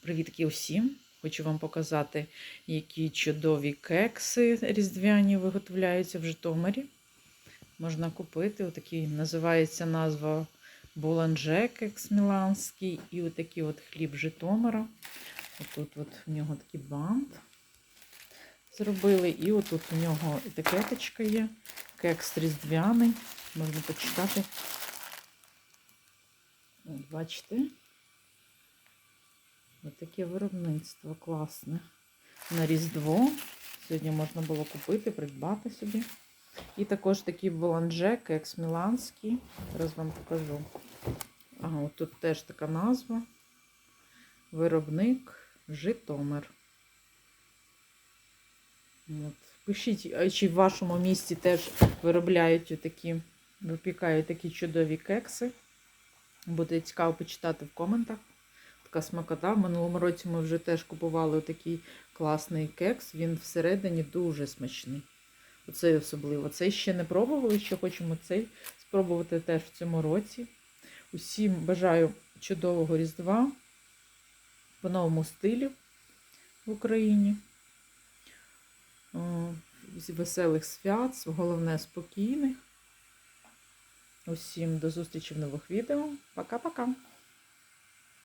Привітки усім! Хочу вам показати, які чудові кекси різдвяні виготовляються в Житомирі. Можна купити. Отакий називається назва Боланже кекс Міланський. І отакий от хліб Житомира. Отут от в нього такий бант зробили. І отут у нього етикеточка є. Кекс різдвяний. Можна почитати. Бачите? Таке виробництво класне. На Різдво. Сьогодні можна було купити, придбати собі. І також такий боланже, кекс міланський. Зараз вам покажу. Ага, от тут теж така назва. Виробник Житомир. От. Пишіть, чи в вашому місті теж виробляють такі, випікають такі чудові кекси. Буде цікаво почитати в коментах. Така смакота. В минулому році ми вже теж купували такий класний кекс. Він всередині дуже смачний. Оцей особливо. Цей ще не пробували, ще хочемо цей спробувати теж в цьому році. Усім бажаю чудового Різдва по новому стилю в Україні. Веселих свят, головне спокійних. Усім до зустрічі в нових відео. Пока-пока!